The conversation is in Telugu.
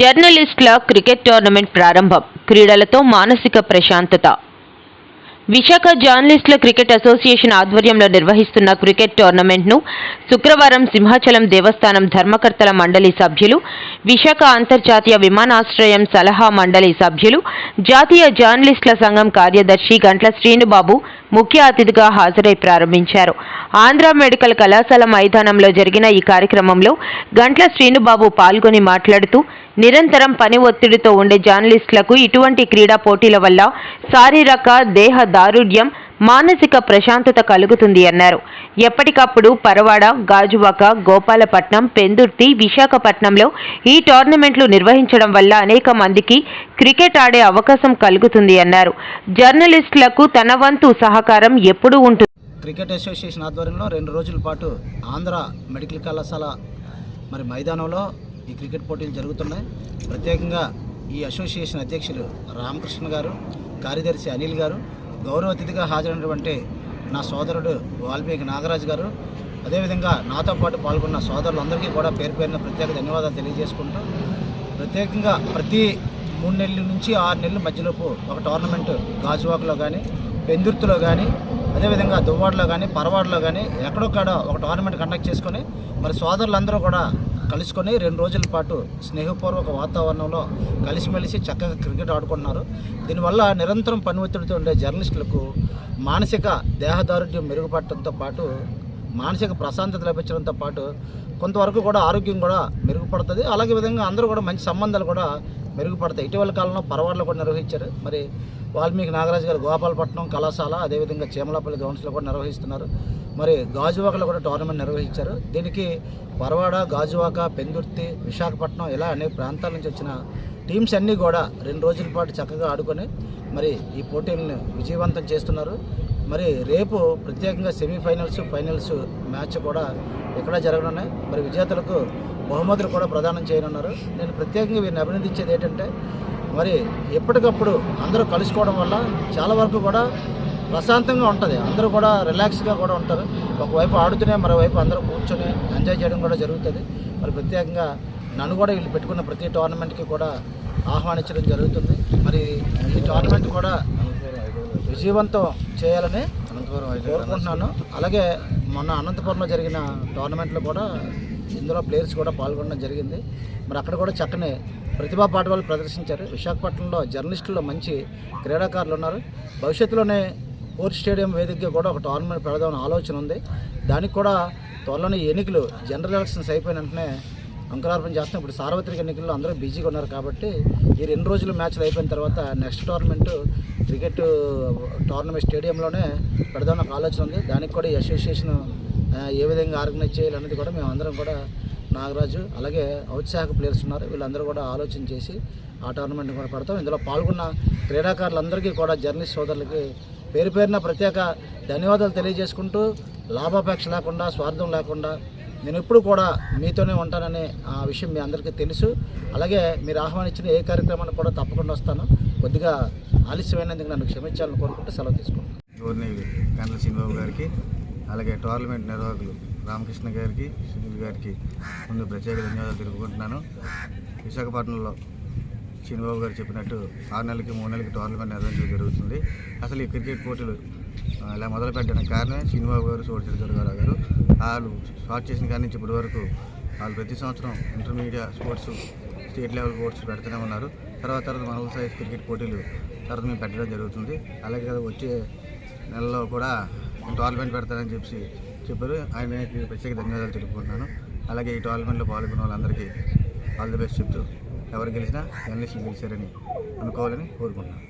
జర్నలిస్టుల క్రికెట్ టోర్నమెంట్ ప్రారంభం. క్రీడలతో మానసిక ప్రశాంతత. విశాఖ జర్నలిస్టుల క్రికెట్ అసోసియేషన్ ఆధ్వర్యంలో నిర్వహిస్తున్న క్రికెట్ టోర్నమెంట్ను శుక్రవారం సింహాచలం దేవస్థానం ధర్మకర్తల మండలి సభ్యులు విశాఖ అంతర్జాతీయ విమానాశ్రయం సలహా మండలి సభ్యులు జాతీయ జర్నలిస్టుల సంఘం కార్యదర్శి గంట్ల శ్రీనుబాబు ముఖ్య అతిథిగా హాజరై ప్రారంభించారు. ఆంధ్ర మెడికల్ కళాశాల మైదానంలో జరిగిన ఈ కార్యక్రమంలో గంట్ల శ్రీనుబాబు పాల్గొని మాట్లాడుతూ నిరంతరం పని ఒత్తిడితో ఉండే జర్నలిస్టులకు ఇటువంటి క్రీడా పోటీల వల్ల శారీరక దేహ దారుఢ్యం మానసిక ప్రశాంతత కలుగుతుంది అన్నారు. ఎప్పటికప్పుడు పరవాడ గాజువాక గోపాలపట్నం పెందుర్తి విశాఖపట్నంలో ఈ టోర్నమెంట్లు నిర్వహించడం వల్ల అనేక మందికి క్రికెట్ ఆడే అవకాశం కలుగుతుంది అన్నారు. జర్నలిస్టులకు తన వంతు సహకారం ఎప్పుడూ ఉంటుంది. క్రికెట్ అసోసియేషన్ ఆధ్వర్యంలో రెండు రోజుల పాటు ఆంధ్ర మెడికల్ కళాశాల మరి మైదానంలో ఈ క్రికెట్ పోటీలు జరుగుతున్నాయి. ప్రత్యేకంగా ఈ అసోసియేషన్ అధ్యక్షులు రామకృష్ణ గారు కార్యదర్శి అనిల్ గారు గౌరవ అతిథిగా హాజరైనటువంటి నా సోదరుడు వాల్మీకి నాగరాజు గారు. అదేవిధంగా నాతో పాటు పాల్గొన్న సోదరులందరికీ కూడా పేరు పేరున ప్రత్యేక ధన్యవాదాలు తెలియజేసుకుంటూ ప్రత్యేకంగా ప్రతి మూడు నెలల నుంచి ఆరు నెలల మధ్యలోపు ఒక టోర్నమెంట్ గాజువాకలో కానీ పెందుర్తిలో కానీ అదేవిధంగా దువ్వాడలో కానీ పరవాడలో కానీ ఎక్కడొక్కడ ఒక టోర్నమెంట్ కండక్ట్ చేసుకొని మరి సోదరులందరూ కూడా కలుసుకొని రెండు రోజుల పాటు స్నేహపూర్వక వాతావరణంలో కలిసిమెలిసి చక్కగా క్రికెట్ ఆడుకుంటున్నారు దీనివల్ల నిరంతరం పని ఒత్తిడితో ఉండే జర్నలిస్టులకు మానసిక దేహదారుఢ్యం మెరుగుపడటంతో పాటు మానసిక ప్రశాంతత లభించడంతో పాటు కొంతవరకు కూడా ఆరోగ్యం కూడా మెరుగుపడుతుంది. అలాగే విధంగా అందరూ కూడా మంచి సంబంధాలు కూడా మెరుగుపడతాయి. ఇటీవల కాలంలో పర్వాలు కూడా నిర్వహించారు. మరి వాల్మీకి నాగరాజు గారు గోపాలపట్నం కళాశాల అదేవిధంగా చీమలాపల్లి గ్రౌండ్స్లో కూడా నిర్వహిస్తున్నారు. మరి గాజువాకలో కూడా టోర్నమెంట్ నిర్వహించారు. దీనికి పరవాడ గాజువాక పెందుర్తి విశాఖపట్నం ఇలా అనేక ప్రాంతాల నుంచి వచ్చిన టీమ్స్ అన్నీ కూడా రెండు రోజుల పాటు చక్కగా ఆడుకొని మరి ఈ పోటీలను విజయవంతం చేస్తున్నారు. మరి రేపు ప్రత్యేకంగా సెమీఫైనల్స్ ఫైనల్స్ మ్యాచ్ కూడా ఇక్కడ జరగనున్నాయి. మరి విజేతలకు బహుమతులు కూడా ప్రదానం చేయనున్నారు. నేను ప్రత్యేకంగా వీరిని అభినందించేది ఏంటంటే మరి ఎప్పటికప్పుడు అందరూ కలుసుకోవడం వల్ల చాలా వరకు కూడా ప్రశాంతంగా ఉంటుంది. అందరూ కూడా రిలాక్స్గా కూడా ఉంటారు. ఒకవైపు ఆడుతూనే మరోవైపు అందరూ కూర్చొని ఎంజాయ్ చేయడం కూడా జరుగుతుంది. మరి ప్రత్యేకంగా నన్ను కూడా వీళ్ళు పెట్టుకున్న ప్రతి టోర్నమెంట్కి కూడా ఆహ్వానించడం జరుగుతుంది. మరి ఈ టోర్నమెంట్ కూడా విజయవంతం చేయాలని కోరుకుంటున్నాను. అలాగే మొన్న అనంతపురంలో జరిగిన టోర్నమెంట్లో కూడా ఇందులో ప్లేయర్స్ కూడా పాల్గొనడం జరిగింది. మరి అక్కడ కూడా చక్కని ప్రతిభా పాఠవాలు ప్రదర్శించారు. విశాఖపట్నంలో జర్నలిస్టుల్లో మంచి క్రీడాకారులు ఉన్నారు. భవిష్యత్తులోనే పోర్ట్ స్టేడియం వేదికగా కూడా ఒక టోర్నమెంట్ పెడదామని ఆలోచన ఉంది. దానికి కూడా త్వరలోనే ఎన్నికలు జనరల్ ఎలక్షన్స్ అయిపోయిన వెంటనే అంకురార్పణ చేస్తాం. ఇప్పుడు సార్వత్రిక ఎన్నికల్లో అందరూ బిజీగా ఉన్నారు కాబట్టి ఈ రెండు రోజులు మ్యాచ్లు అయిపోయిన తర్వాత నెక్స్ట్ టోర్నమెంట్ క్రికెట్ టోర్నమెంట్ స్టేడియంలోనే పెడదామని ఆలోచన ఉంది. దానికి కూడా అసోసియేషన్ ఏ విధంగా ఆర్గనైజ్ చేయాలనేది కూడా మేము అందరం కూడా నాగరాజు అలాగే ఔత్సాహక ప్లేయర్స్ ఉన్నారు. వీళ్ళందరూ కూడా ఆలోచన చేసి ఆ టోర్నమెంట్ కూడా పెడతాం. ఇందులో పాల్గొన్న క్రీడాకారులందరికీ కూడా జర్నలిస్ట్ సోదరులకి పేరు పేరున ప్రత్యేక ధన్యవాదాలు తెలియజేసుకుంటూ లాభాపేక్ష లేకుండా స్వార్థం లేకుండా నేను ఎప్పుడు కూడా మీతోనే ఉంటాననే ఆ విషయం మీ అందరికీ తెలుసు. అలాగే మీరు ఆహ్వానించిన ఏ కార్యక్రమానికి కూడా తప్పకుండా వస్తాను. కొద్దిగా ఆలస్యమైనందుకు నన్ను క్షమించాలని కోరుకుంటూ సెలవు తీసుకుంటాను గవర్నర్ గంటల శ్రీనిబాబు గారికి అలాగే టోర్నమెంట్ నిర్వాహకులు రామకృష్ణ గారికి సునీల్ గారికి ముందు ప్రత్యేక ధన్యవాదాలు తెలుపుకుంటున్నాను. విశాఖపట్నంలో చిన్నబాబు గారు చెప్పినట్టు ఆరు నెలలకి మూడు నెలలకి టోర్నమెంట్ నిర్వహించడం జరుగుతుంది. అసలు ఈ క్రికెట్ పోటీలు ఇలా మొదలు పెట్టడానికి కారణమే చిన్నబాబు గారు సోడిచెడు దుర్గారావు గారు వాళ్ళు స్టార్ట్ చేసిన కాడి నుంచి ఇప్పటి వరకు వాళ్ళు ప్రతి సంవత్సరం intermediate sports state level sports పెడుతూనే ఉన్నారు. తర్వాత తర్వాత మనల సైజ్ క్రికెట్ పోటీలు తర్వాత మేము పెట్టడం జరుగుతుంది. అలాగే వచ్చే నెలలో కూడా టోర్నమెంట్ పెడతారని చెప్పి చెప్పారు. ఆయనకి ప్రత్యేక ధన్యవాదాలు తెలుపుకుంటున్నాను. అలాగే ఈ టోర్నమెంట్లో పాల్గొన్న వాళ్ళందరికీ ఆల్ ది బెస్ట్ చెప్తూ ఎవరు గెలిచినా జర్నలిస్టులు గెలిచారని అనుకోవాలని కోరుకుంటున్నాను.